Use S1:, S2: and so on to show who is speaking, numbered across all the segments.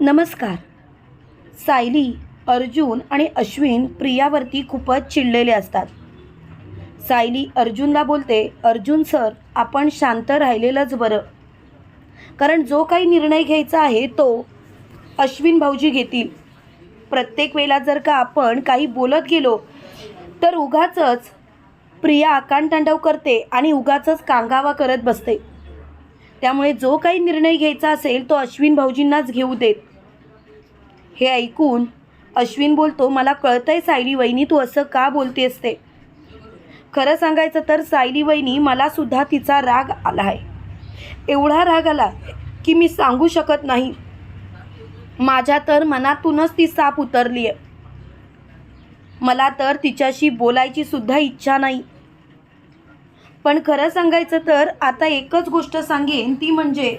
S1: नमस्कार. सायली अर्जुन आणि अश्विन प्रियावरती खूपच चिडलेले असतात. सायली अर्जुनला बोलते अर्जुन सर आपण शांत राहिलेलंच बरं. कारण जो काही निर्णय घ्यायचा आहे तो अश्विन भाऊजी घेतील. प्रत्येक वेळेला जर का आपण काही बोलत गेलो तर उगाचच प्रिया आकांतांडव करते आणि उगाचच कांगावा करत बसते. त्यामुळे जो काही निर्णय घ्यायचा असेल तो अश्विन भाऊजींनाच घेऊ देत. हे ऐकून अश्विन बोलतो मला कळतंय सायली वहिनी तू असं का बोलते असते खरं सांगायचं तर सायली वहिनी मलासुद्धा तिचा राग आला आहे. एवढा राग आला की मी सांगू शकत नाही. माझ्या तर मनातूनच ती साप उतरली आहे मला तर तिच्याशी बोलायची सुद्धा इच्छा नाही. पण खरं सांगायचं तर आता एकच गोष्ट सांगेन ती म्हणजे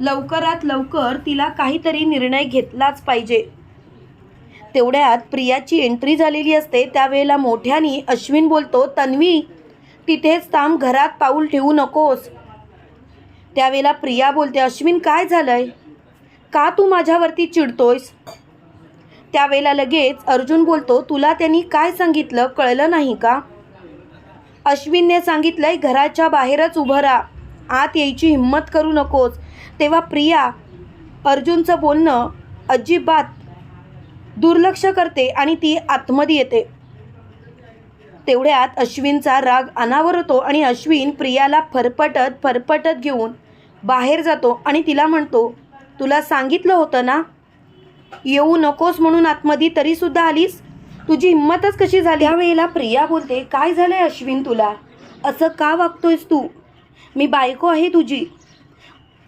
S1: लवकरात लवकर तिला काहीतरी निर्णय घेतलाच पाहिजे. तेवढ्यात प्रियाची एंट्री झालेली असते त्यावेळेला मोठ्यानी अश्विन बोलतो तन्वी तिथेच थांब घरात पाऊल ठेवू नकोस. त्यावेळेला प्रिया बोलते अश्विन काय झालंय? का तू माझ्यावरती चिडतोयस? त्यावेळेला लगेच अर्जुन बोलतो तुला त्यांनी काय सांगितलं कळलं नाही का? अश्विनने सांगितलंय घराच्या बाहेरच उभं राहा. आत यायची हिंमत करू नकोस. तेव्हा प्रिया अर्जुनचं बोलणं अजिबात दुर्लक्ष करते आणि ती आतमध्ये येते. तेवढ्यात अश्विनचा राग अनावर होतो आणि अश्विन प्रियाला फरफटत फरफटत घेऊन बाहेर जातो आणि तिला म्हणतो तुला सांगितलं होतं ना? येऊ नकोस म्हणून आतमध्ये तरीसुद्धा आलीस? तुझी हिंमतच कशी झाली? त्यावेळेला प्रिया बोलते काय झालंय अश्विन तुला? असं का वागतोयस तू? मी बायको आहे तुझी.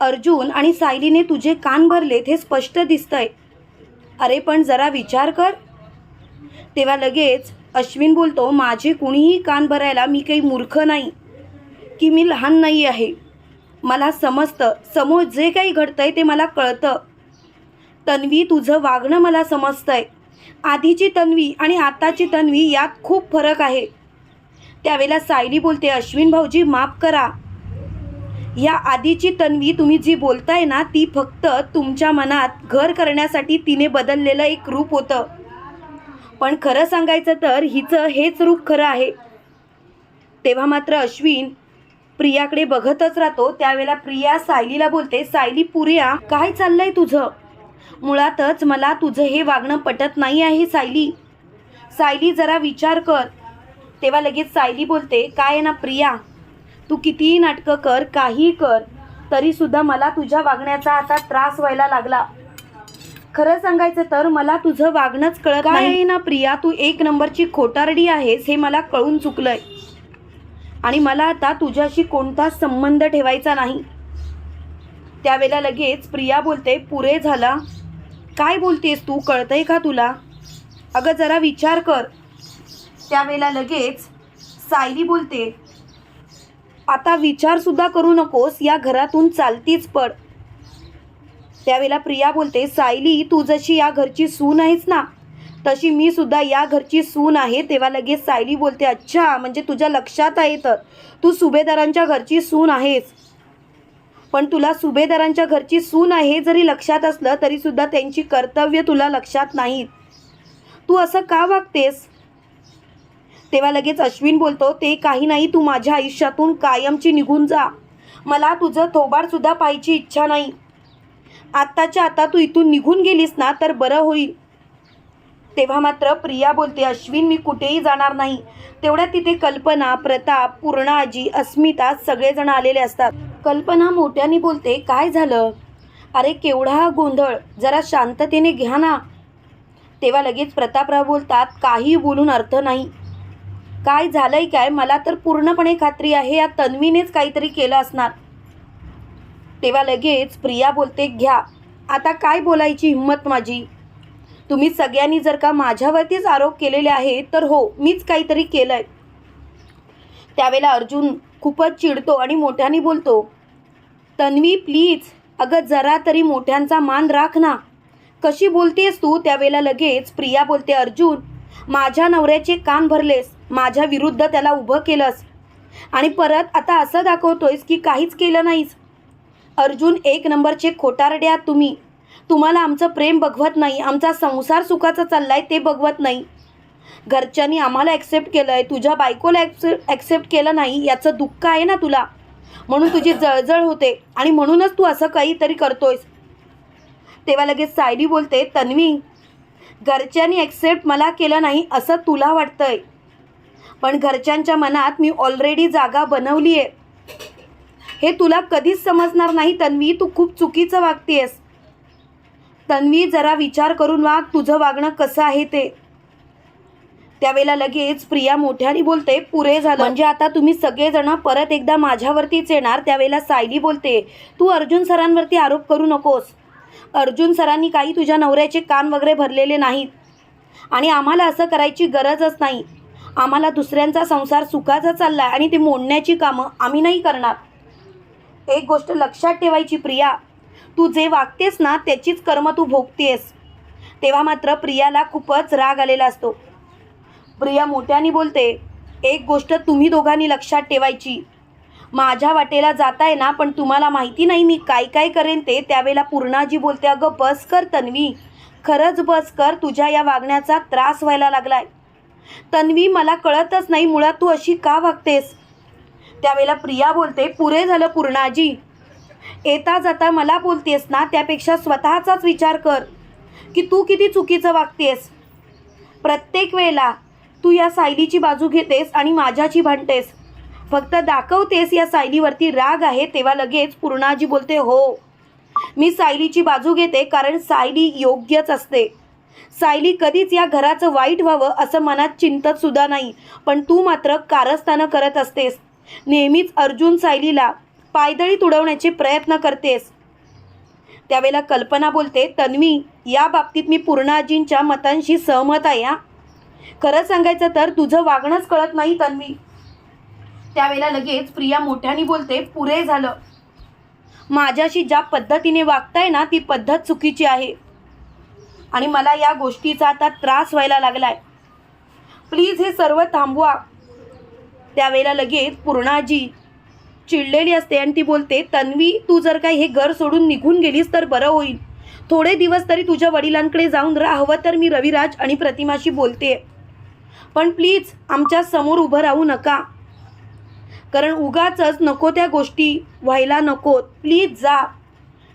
S1: अर्जुन आणि सायलीने तुझे कान भरलेत हे स्पष्ट दिसतंय. अरे पण जरा विचार कर. तेव्हा लगेच अश्विन बोलतो माझे कुणीही कान भरायला मी काही मूर्ख नाही की मी लहान नाही आहे. मला समजतं. समोर जे काही घडतंय ते मला कळतं. तन्वी तुझं वागणं मला समजतंय. आधीची तन्वी आणि आताची तन्वी यात खूप फरक आहे. त्यावेळेला सायली बोलते अश्विन भाऊजी माफ करा. या आधीची तन्वी तुम्ही जी बोलताय ना ती फक्त तुमच्या मनात घर करण्यासाठी तिने बदललेलं एक रूप होतं. पण खरं सांगायचं तर हिचं हेच रूप खरं आहे. तेव्हा मात्र अश्विन प्रियाकडे बघतच राहतो. त्यावेळेला प्रिया सायलीला बोलते सायली पुरिया काय चाललंय तुझं? मुळातच मला तुझं हे वागणं पटत नाही आहे सायली. सायली जरा विचार कर. तेव्हा लगेच सायली बोलते काय आहे ना प्रिया? तू कितीही नाटकं कर काही कर तरीसुद्धा मला तुझ्या वागण्याचा आता त्रास व्हायला लागला. खरं सांगायचं तर मला तुझं वागणंच कळत काय आहे ना प्रिया? तू एक नंबरची खोटारडी आहेस हे मला कळून चुकलंय. आणि मला आता तुझ्याशी कोणताच संबंध ठेवायचा नाही. त्यावेळेला लगेच प्रिया बोलते पुरे झाला. काय बोलतेस तू? कळतंय का तुला? अगं जरा विचार कर. त्यावेळेला लगेच सायली बोलते आता विचारसुद्धा करू नकोस या घरातून चालतीच पड. त्यावेळेला प्रिया बोलते सायली तू जशी या घरची सून आहेस ना तशी मी सुद्धा या घरची सून आहे. तेव्हा लगेच सायली बोलते अच्छा म्हणजे तुझ्या लक्षात आहे तर. तू सुभेदारांच्या घरची सून आहेस. पण तुला सुभेदारांच्या घरची सून आहे जरी लक्षात असलं तरीसुद्धा त्यांची कर्तव्य तुला लक्षात नाहीत. तू असं का वागतेस? तेव्हा लगेच अश्विन बोलतो ते काही नाही तू माझ्या आयुष्यातून कायमची निघून जा. मला तुझं थोबाडसुद्धा पाहायची इच्छा नाही. आत्ताच्या आता तू इथून निघून गेलीस ना तर बरं होईल. तेव्हा मात्र प्रिया बोलते अश्विन मी कुठेही जाणार नाही. तेवढ्यात तिथे कल्पना प्रताप पूर्णाजी अस्मिता सगळेजण आलेले असतात. कल्पना मोठ्याने बोलते काय झालं? अरे केवढा गोंधळ. जरा शांततेने घ्या ना. तेव्हा लगेच प्रतापराव बोलतात काही बोलून अर्थ नाही. काय झालंय काय? मला तर पूर्णपणे खात्री आहे या तन्वीनेच काहीतरी केलं असणार. तेव्हा लगेच प्रिया बोलते घ्या. आता काय बोलायची हिंमत माझी? तुम्ही सगळ्यांनी जर का माझ्यावरतीच आरोप केलेले आहे तर हो मीच काहीतरी केलं आहे त्यावेळेला अर्जुन खूपच चिडतो आणि मोठ्याने बोलतो तन्वी प्लीज अगं जरा तरी मोठ्यांचा मान राख ना. कशी बोलतेस तू? त्यावेळेला लगेच प्रिया बोलते अर्जुन माझ्या नवऱ्याचे कान भरलेस माझ्या विरुद्ध त्याला उभं केलंस. आणि परत आता असं दाखवतोयस की काहीच केलं नाहीस. अर्जुन एक नंबरचे खोटारड्या तुम्ही. तुम्हाला आमचं प्रेम बघवत नाही आमचा संसार सुखाचा चाललाय ते बघवत नाही. घरच्यांनी आम्हाला ॲक्सेप्ट केलं आहे तुझ्या बायकोला ॲक्से ॲक्सेप्ट केलं नाही याचं दुःख आहे ना तुला? म्हणून तुझी जळजळ होते आणि म्हणूनच तू असं काहीतरी करतोयस. तेव्हा लगेच सायली बोलते तन्वी घरच्यांनी ॲक्सेप्ट मला केलं नाही असं तुला वाटतंय. पण घरच्यांच्या मनात मी ऑलरेडी जागा बनवली आहे हे तुला कधीच समजणार नाही तन्वी तू खूप चुकीचं वागतेस तन्वी जरा विचार करून वाग तुझं वागणं कसं आहे ते. त्यावेळेला लगेच प्रिया मोठ्याने बोलते पुरे झालं. म्हणजे आता तुम्ही सगळेजण परत एकदा माझ्यावरतीच येणार? त्यावेळेला सायली बोलते तू अर्जुन सरांवरती आरोप करू नकोस. अर्जुन सरांनी काही तुझ्या नवऱ्याचे कान वगैरे भरलेले नाहीत. आणि आम्हाला असं करायची गरजच नाही. आम्हाला दुसऱ्यांचा संसार सुखाचा चालला आहे आणि ते मोडण्याची कामं आम्ही नाही करणार. एक गोष्ट लक्षात ठेवायची प्रिया तू जे वागतेस ना त्याचीच कर्म तू भोगतेस. तेव्हा मात्र प्रियाला खूपच राग आलेला असतो. प्रिया मोठ्याने बोलते एक गोष्ट तुम्ही दोघांनी लक्षात ठेवायची. माझ्या वाटेला जाताय ना पण तुम्हाला माहिती नाही मी काय काय करेन ते. त्यावेळेला पूर्णाजी बोलते अगं बस कर तन्वी. खरंच बस कर तुझ्या या वागण्याचा त्रास व्हायला लागलाय. तन्वी मला कळतच नाही मुळात तू अशी का वागतेस? त्यावेळेला प्रिया बोलते पुरे झालं पूर्णाजी. येता जाता मला बोलतेस ना त्यापेक्षा स्वतःचाच विचार कर की तू किती चुकीचं वागतेस. प्रत्येक वेळेला तू या सायलीची बाजू घेतेस आणि माझ्याची भांडतेस. फक्त दाखवतेस या सायलीवरती राग आहे तेव्हा लगेच पूर्णाजी बोलते हो मी सायलीची बाजू घेते कारण सायली योग्यच असते. सायली कधीच या घराचं वाईट व्हावं असं मनात चिंतत सुद्धा नाही पण तू मात्र कारस्थानं करत असतेस. नेहमीच अर्जुन सायलीला पायदळी तुडवण्याचे प्रयत्न करतेस. त्यावेळेला कल्पना बोलते तन्वी या बाबतीत मी पूर्णाजींच्या मतांशी सहमत आहे हा. खरं सांगायचं तर तुझं वागणंच कळत नाही तन्वी. त्यावेळेला लगेच प्रिया मोठ्याने बोलते पुरे झालं. माझ्याशी ज्या पद्धतीने वागताय ना ती पद्धत चुकीची आहे. आणि मला या गोष्टीचा आता त्रास व्हायला लागलाय. प्लीज हे सर्व थांबवा. त्यावेळेला लगेच पूर्णाजी चिडलेली असते आणि ती बोलते तन्वी तू जर काही हे घर सोडून निघून गेलीस तर बरं होईल. थोडे दिवस तरी तुझ्या वडिलांकडे जाऊन राहावं तर मी रविराज आणि प्रतिमाशी बोलते. पण प्लीज आमच्यासमोर उभं राहू नका. कारण उगाचच नको त्या गोष्टी व्हायला नको. प्लीज जा.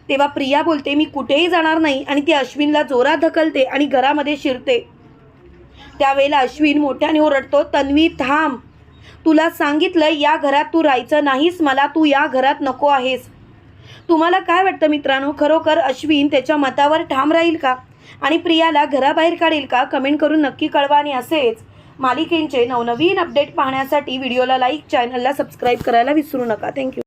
S1: तेव्हा प्रिया बोलते मी कुठेही जाणार नाही. आणि ती अश्विनला जोरात ढकलते आणि घरामध्ये शिरते. त्यावेळेला अश्विन मोठ्याने ओरडतो तन्वी थांब. तुला सांगितलं या घरात तू राहायचं नाहीस मला तू या घरात नको आहेस. तुम्हाला काय वाटतं मित्रांनो? खरोखर अश्विन त्याच्या मतावर ठाम राहील का? आणि प्रियाला घराबाहेर काढेल का? कमेंट करून नक्की कळवा आणि असेच मालिकेंचे नवनवीन अपडेट पाहण्यासाठी व्हिडिओला लाईक चॅनलला सबस्क्राईब करायला विसरू नका. थँक्यू